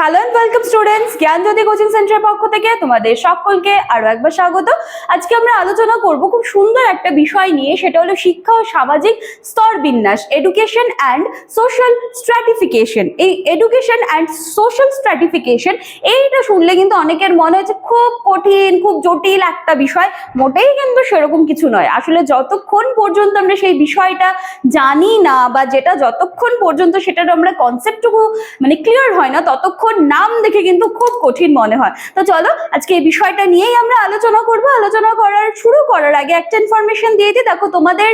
Hello and welcome students Gyanjyoti coaching সেন্টারের পক্ষ থেকে তোমাদের সকলকে আরও একবার স্বাগত। আজকে আমরা আলোচনা করব খুব সুন্দর একটা বিষয় নিয়ে, সেটা হলো শিক্ষা ও সামাজিক স্তর বিন্যাস এডুকেশন অ্যান্ড সোশ্যাল স্ট্র্যাটিফিকেশন এই এডুকেশন অ্যান্ড সোশ্যাল স্ট্র্যাটিফিকেশন এইটা শুনলে কিন্তু অনেকের মনে হচ্ছে খুব কঠিন, খুব জটিল একটা বিষয়, মোটেই কিন্তু সেরকম কিছু নয়। আসলে যতক্ষণ পর্যন্ত আমরা সেই বিষয়টা জানি না বা যেটা যতক্ষণ পর্যন্ত সেটার আমরা কনসেপ্টটুকু মানে ক্লিয়ার হয় না, ততক্ষণ নাম দেখে কিন্তু খুব কঠিন মনে হয়। তো চলো, আজকে এই বিষয়টা নিয়েই আমরা আলোচনা করব। আলোচনা করার, শুরু করার আগে একটা ইনফরমেশন দিয়ে দিই। দেখো, তোমাদের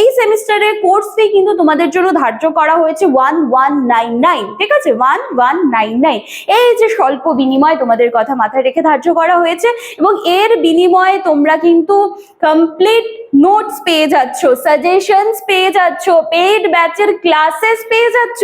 এই সেমিস্টারের কোর্স ফি কিন্তু তোমাদের জন্য ধার্য করা হয়েছে ওয়ান ওয়ান নাইন নাইন ঠিক আছে? ওয়ান ওয়ান নাইন নাইন এই যে স্বল্প বিনিময় তোমাদের কথা মাথায় রেখে ধার্য করা হয়েছে এবং এর বিনিময়ে তোমরা কিন্তু কমপ্লিট নোটস পেয়ে যাচ্ছ সাজেশনস পেয়ে যাচ্ছ পেইড ব্যাচের ক্লাসেস পেয়ে যাচ্ছ,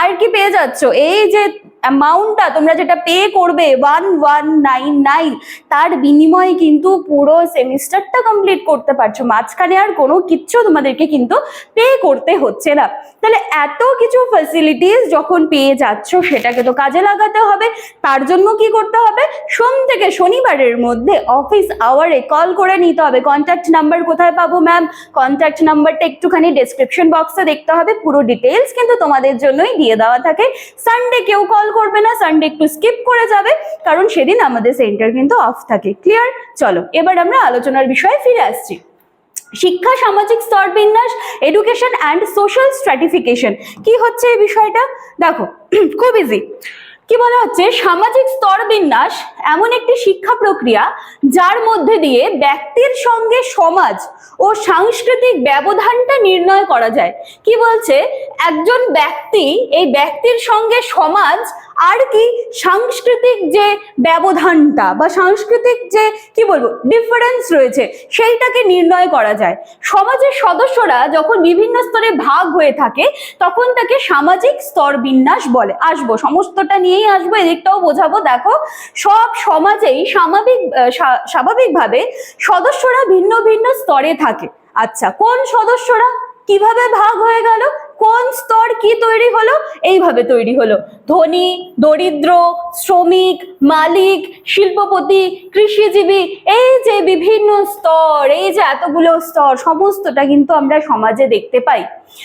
আর কি পেয়ে যাচ্ছ? এই যে অ্যামাউন্টটা তোমরা যেটা পে করবে ওয়ান ওয়ান নাইন নাইন তার বিনিময়ে কিন্তু পুরো সেমিস্টারটা কমপ্লিট করতে পারছ। মাঝখানে আর কোনো কিচ্ছু তোমাদেরকে কিন্তু পে করতে হচ্ছে না। তাহলে এত কিছু ফ্যাসিলিটিস যখন পেয়ে যাচ্ছ, সেটাকে তো কাজে লাগাতে হবে। তার জন্য কি করতে হবে? সোম থেকে শনিবারের মধ্যে অফিস আওয়ারে কল করে নিতে হবে। কন্ট্যাক্ট নাম্বার কোথায় পাবো ম্যাম কন্ট্যাক্ট নাম্বারটা একটুখানি ডেসক্রিপশন বক্সে দেখতে হবে। পুরো ডিটেলস কিন্তু তোমাদের জন্যই দিয়ে দেওয়া থাকে। সানডে কেউ কল করবে না সানডে একটু স্কিপ করে যাবে, কারণ সেদিন আমাদের সেন্টার কিন্তু অফ থাকে। ক্লিয়ার চলো, এবার আমরা আলোচনার বিষয়ে ফিরে আসছি। শিক্ষা, সামাজিক স্তর বিন্যাস এডুকেশন অ্যান্ড সোশ্যাল স্ট্র্যাটিফিকেশন কি হচ্ছে এই বিষয়টা? দেখো, খুব ইজি কি বলা হচ্ছে? সামাজিক স্তর বিন্যাস এমন একটি শিক্ষা প্রক্রিয়া যার মধ্যে দিয়ে ব্যক্তির সঙ্গে সমাজ ও সাংস্কৃতিক ব্যবধানটা নির্ণয় করা যায়। কি বলছে? একজন ব্যক্তি এই ব্যক্তির সঙ্গে সমাজ আর কি সাংস্কৃতিক যে ব্যবধানটা বা সাংস্কৃতিক যে, কি বলব ডিফারেন্স রয়েছে, সেইটাকে নির্ণয় করা যায়। সমাজের সদস্যরা যখন বিভিন্ন স্তরে ভাগ হয়ে থাকে, তখন তাকে সামাজিক স্তর বিন্যাস বলে। আসব, সমস্তটা নিয়েই আসব, এদিকটাও বোঝাবো। দেখো, সব সমাজেই স্বাভাবিক স্বাভাবিকভাবে সদস্যরা ভিন্ন ভিন্ন স্তরে থাকে। আচ্ছা কোন সদস্যরা কীভাবে ভাগ হয়ে গেল? কোন স্তর কি তৈরি হলো? এইভাবে তৈরি হলো। ধনী, দরিদ্র, শ্রমিক, মালিক, শিল্পপতি, কৃষিজীবী, এই যে বিভিন্ন স্তর, এই যে এতগুলো স্তর, সমস্তটা কিন্তু আমরা সমাজে দেখতে পাই।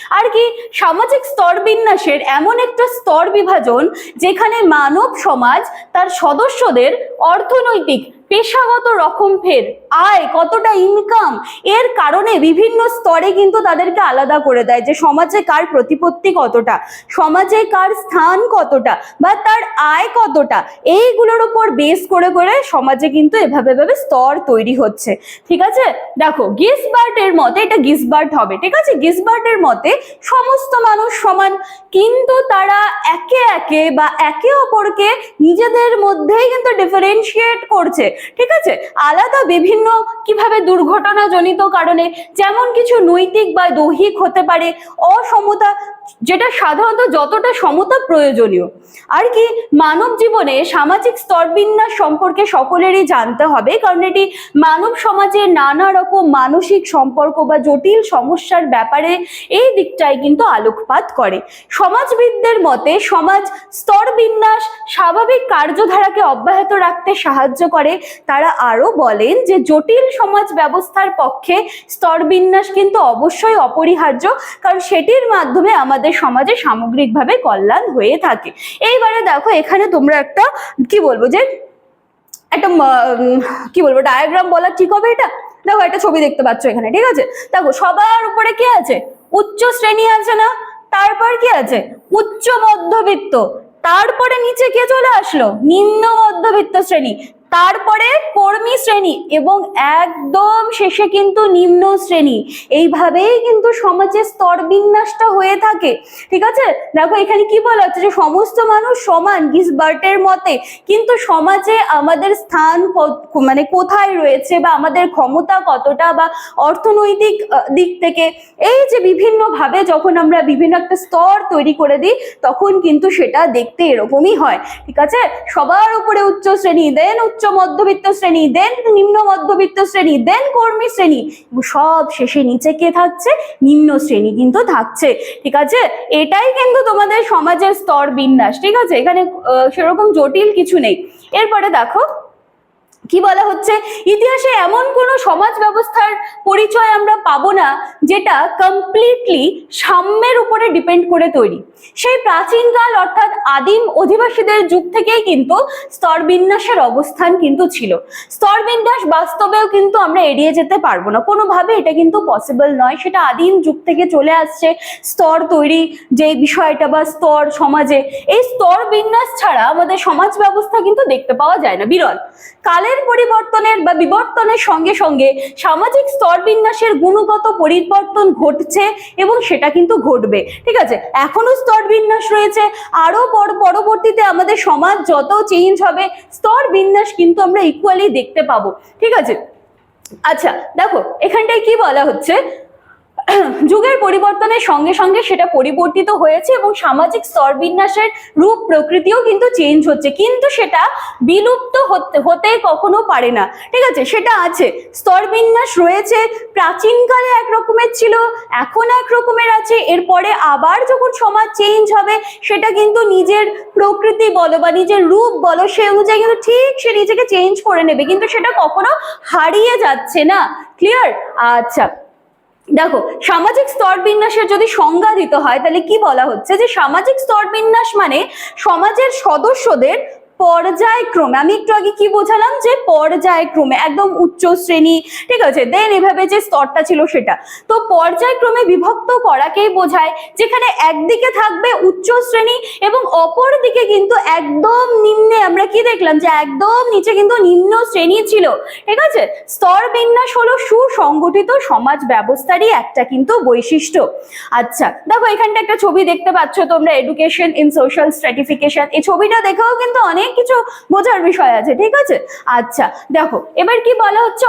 আর কি, সামাজিক স্তর বিন্যাসের এমন একটা স্তর বিভাজন যেখানে মানব সমাজ তার সদস্যদের অর্থনৈতিক পেশাগত রকম ফের। আয়, কতটা ইনকাম এর কারণে বিভিন্ন স্তরে কিন্তু তাদেরকে আলাদা করে দেয় যে সমাজে কার প্রতিপত্তি কতটা, সমাজে কার স্থান কতটা বা তার আয় কতটা, এইগুলোর উপর বেস করে করে সমাজে কিন্তু এভাবে এভাবে স্তর তৈরি হচ্ছে। ঠিক আছে? দেখো, গিসবার্টের মতে, এটা গিসবার্ট হবে, ঠিক আছে? গিসবার্টের মতে সমস্ত মানুষ সমান, কিন্তু তারা একে একে বা একে অপরকে নিজেদের মধ্যেই কিন্তু ডিফারেন্সিয়েট করছে। ঠিক আছে? আলাদা বিভিন্ন কীভাবে দুর্ঘটনা জনিত কারণে যেমন কিছু নৈতিক বা দৈহিক হতে পারে, অসমতা যেটা সাধারণত যতটা সমতা প্রয়োজনীয়। আর কি, মানব জীবনে সামাজিক স্তরবিন্যাস সম্পর্কে সকলেরই জানতে হবে, কারণ এটি মানব সমাজের নানা রকম মানসিক সম্পর্ক বা জটিল সমস্যার ব্যাপারে এই দিকটাই কিন্তু আলোকপাত করে। সমাজবিদদের মতে, সমাজ স্তরবিন্যাস স্বাভাবিক কার্যধারাকে অব্যাহত রাখতে সাহায্য করে। তারা আরও বলেন যে, জটিল সমাজ ব্যবস্থার পক্ষে স্তরবিন্যাস কিন্তু অবশ্যই অপরিহার্য, কারণ সেটির মাধ্যমে আমাদের সমাজে সামগ্রিকভাবে কল্যাণ হয়ে থাকে। এইবারে দেখো, এখানে তোমরা একটা, কি বলব যে, একটা কি বলব ডায়াগ্রাম বলা ঠিক হবে এটা? দেখো, একটা ছবি দেখতে পাচ্ছ এখানে, ঠিক আছে? দেখো, সবার উপরে কি আছে? উচ্চ শ্রেণি আছে না? তারপর কি আছে? উচ্চ মধ্যবিত্ত। তারপরে নিচে কে চলে আসলো? নিম্ন মধ্যবিত্ত শ্রেণি। তারপরে কর্মী শ্রেণি এবং একদম শেষে কিন্তু নিম্ন শ্রেণি। এইভাবেই কিন্তু সমাজের স্তর বিন্যাসটা হয়ে থাকে, ঠিক আছে? দেখো, এখানে কি বলা হচ্ছে যে সমস্ত মানুষ সমান, গিসবার্টের মতে। কিন্তু সমাজে আমাদের স্থান মানে কোথায় রয়েছে বা আমাদের ক্ষমতা কতটা বা অর্থনৈতিক দিক থেকে, এই যে বিভিন্ন ভাবে যখন আমরা বিভিন্ন একটা স্তর তৈরি করে দিই, তখন কিন্তু সেটা দেখতে এরকমই হয়, ঠিক আছে? সবার উপরে উচ্চ শ্রেণি দেন উচ্চ মধ্যবিত্ত শ্রেণি দেন নিম্ন মধ্যবিত্ত শ্রেণি দেন কর্মী শ্রেণি। সব শেষে নিচে কে থাকছে? নিম্ন শ্রেণি কিন্তু থাকছে। ঠিক আছে? এটাই কিন্তু তোমাদের সমাজের স্তর বিন্যাস। ঠিক আছে? এখানে সেরকম জটিল কিছু নেই। এরপরে দেখো কি বলা হচ্ছে? ইতিহাসে এমন কোনো সমাজ ব্যবস্থার পরিচয় আমরা পাবো না, যেটা কমপ্লিটলি সাম্যের উপরে ডিপেন্ড করে তৈরি। সেই প্রাচীনকাল অর্থাৎ আদিম অধিবাসীদের যুগ থেকেই কিন্তু স্তর বিন্যাসের অবস্থান কিন্তু ছিল। স্তর বিন্যাস বাস্তবেও কিন্তু আমরা এড়িয়ে যেতে পারব না। কোনোভাবে এটা কিন্তু পসিবল নয়। সেটা আদিম যুগ থেকে চলে আসছে। স্তর তৈরি যে বিষয়টা বা স্তর সমাজে। এই স্তর বিন্যাস ছাড়া আমাদের সমাজ ব্যবস্থা কিন্তু দেখতে পাওয়া যায় না। বিরল। কালের পরিবর্তনের বা বিবর্তনের সঙ্গে সঙ্গে সামাজিক স্তর বিন্যাসের গুণগত পরিবর্তন ঘটছে এবং সেটা কিন্তু ঘটবে। ঠিক আছে? এখনও স্তর বিন্যাস রয়েছে। আরও পর- পরবর্তীতে আমাদের সমাজ যত চেঞ্জ হবে স্তর বিন্যাস কিন্তু আমরা ইকুয়ালি দেখতে পাবো। ঠিক আছে? আচ্ছা দেখো, এখানটায় কি বলা হচ্ছে? যুগের পরিবর্তনের সঙ্গে সঙ্গে সেটা পরিবর্তিত হয়েছে এবং সামাজিক স্তরবিন্যাসের রূপ প্রকৃতিও কিন্তু চেঞ্জ হচ্ছে। কিন্তু সেটা বিলুপ্ত হতে কখনো পারে না। ঠিক আছে, সেটা আছে। স্তরবিন্যাস রয়েছে, প্রাচীনকালে এক রকমের ছিল, এখন এক রকমের আছে। এরপরে আবার যখন সমাজ চেঞ্জ হবে, সেটা কিন্তু নিজের প্রকৃতি বলো বা নিজের রূপ বলো, সে অনুযায়ী কিন্তু ঠিক সে নিজেকে চেঞ্জ করে নেবে। কিন্তু সেটা কখনো হারিয়ে যাচ্ছে না। ক্লিয়ার আচ্ছা। দেখো, সামাজিক স্তর বিন্যাসের যদি সংজ্ঞা দিতে হয়, তাহলে কি বলা হচ্ছে? যে সামাজিক স্তর বিন্যাস মানে সমাজের সদস্যদের পর্যায়ক্রমে, আমি একটু আগে কি বোঝালাম? যে পর্যায়ক্রমে, একদম উচ্চ শ্রেণি, ঠিক আছে? দেন এভাবে যে স্তরটা ছিল সেটা। তো পর্যায়ক্রমে বিভক্ত করাকেই বোঝায়, যেখানে একদিকে থাকবে উচ্চ শ্রেণি এবং অপর দিকে কিন্তু একদম নিম্নে আমরা কি দেখলাম যে একদম নিচে কিন্তু নিম্ন শ্রেণি ছিল, ঠিক আছে? স্তর বিন্যাস হলো সুসংগঠিত সমাজ ব্যবস্থারই একটা কিন্তু বৈশিষ্ট্য। আচ্ছা দেখো এখানটা একটা ছবি দেখতে পাচ্ছ তোমরা এডুকেশন ইন সোশ্যাল স্ট্র্যাটিফিকেশন এই ছবিটা দেখেও কিন্তু অনেক কিছু বোঝার বিষয় আছে, ঠিক আছে? আচ্ছা দেখো, এবার কি বলা হচ্ছে?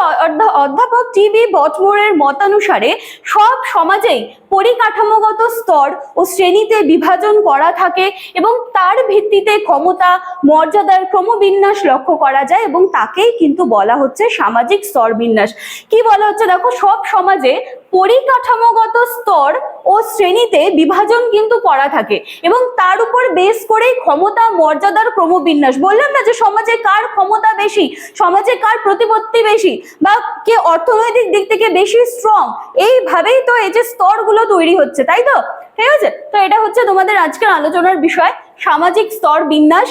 অধ্যাপক টিবি বটমোরের মতানুসারে সব সমাজেই পরিকাঠামোগত স্তর ও শ্রেণীতে বিভাজন করা থাকে এবং তার ভিত্তিতে ক্ষমতা, মর্যাদার ক্রমবিন্যাস লক্ষ্য করা যায় এবং তাকেই কিন্তু বলা হচ্ছে সামাজিক স্তর বিন্যাস কি বলা হচ্ছে? দেখো, সব সমাজে পরিকাঠামোগত স্তর ও শ্রেণীতে বিভাজন কিন্তু করা থাকে এবং তার উপর বেস করেই ক্ষমতা, মর্যাদার ক্রমবিন্যাস। বললাম না যে সমাজে কার ক্ষমতা বেশি? সমাজে কার প্রতিপত্তি বেশি? বা কে অর্থনৈতিক দিক থেকে বেশি স্ট্রং এইভাবেই তো এই যে স্তরগুলো তৈরি হচ্ছে, তাই তো? ঠিক আছে? তো এটা হচ্ছে তোমাদের আজকের আলোচনার বিষয়, সামাজিক স্তর বিন্যাস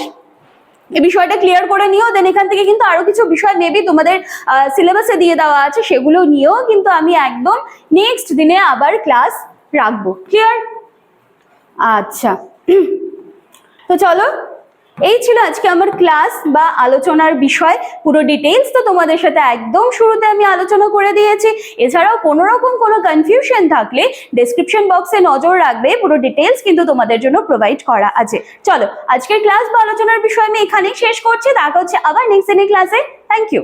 এই বিষয়টা ক্লিয়ার করে নিও দেন এখান থেকে কিন্তু আরও কিছু বিষয় মেবি তোমাদের সিলেবাসে দিয়ে দেওয়া আছে, সেগুলো নিয়েও কিন্তু আমি একদম নেক্সট দিনে আবার ক্লাস রাখব ক্লিয়ার আচ্ছা। তো চলো এই ছিল আজকে আমার ক্লাস বা আলোচনার বিষয়, পুরো ডিটেলস তো তোমাদের সাথে একদম শুরুতে আমি আলোচনা করে দিয়েছি। এছাড়াও কোনো রকম কোনো কনফিউশন থাকলে ডেসক্রিপশন বক্সে নজর রাখবে, পুরো ডিটেলস কিন্তু তোমাদের জন্য প্রোভাইড করা আছে। চলো, আজকের ক্লাস বা আলোচনার বিষয় আমি এখানেই শেষ করছি, দেখা হচ্ছে আবার নেক্সট দিনের ক্লাসে থ্যাংক ইউ